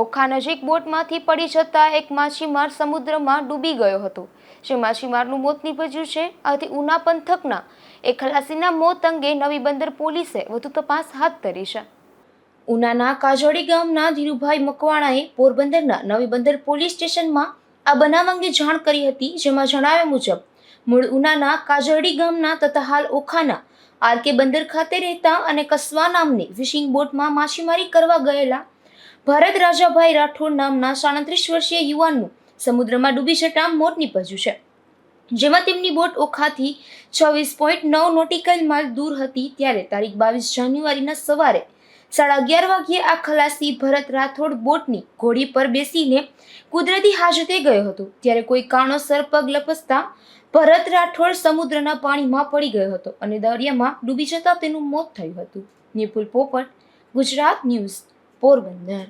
ઓખા નજીક બોટમાંથી પડી જતા એક માછીમાર સમુદ્રમાં ડૂબી ગયો હતો. જે માછીમારનું મોત નીપજ્યું છે. આથી ઉના પંથકના એક ખલાસીના મોત અંગે નવી બંદર પોલીસે વધુ તપાસ હાથ ધરી છે. ઉનાના કાજોડી ગામના ધીરુભાઈ મકવાણાએ પોરબંદરના નવી બંદર પોલીસ સ્ટેશનમાં આ બનાવ અંગે જાણ કરી હતી, જેમાં જણાવ્યા મુજબ, મૂળ ઉનાના કાજરડી ગામના તથા હાલ ઓખાના આરકે બંદર ખાતે રહેતા અને કસવા નામની ફિશિંગ બોટમાં માછીમારી કરવા ગયેલા ભરત રાજાભાઈ રાઠોડ નામના સાડત્રીસ વર્ષીય યુવાનનું સમુદ્રમાં ડૂબી જતા મોત નીપજ્યું છે. જેમાં તેમની બોટ ઓખાથી છવ્વીસ પોઈન્ટ નવ નોટિકલ માઇલ દૂર હતી ત્યારે તારીખ બાવીસ જાન્યુઆરીના સવારે સાડા અગિયાર વાગ્યે આ ખલાસી ભરત રાઠોડ બોટની ઘોડી પર બેસીને કુદરતી હાજતે ગયો હતો. ત્યારે કોઈ કારણોસર પગ લપસતા ભરત રાઠોડ સમુદ્રના પાણીમાં પડી ગયો હતો અને દરિયામાં ડૂબી જતા તેનું મોત થયું હતું. નિપુલ પોપટ, ગુજરાત ન્યૂઝ, પોરબંદર.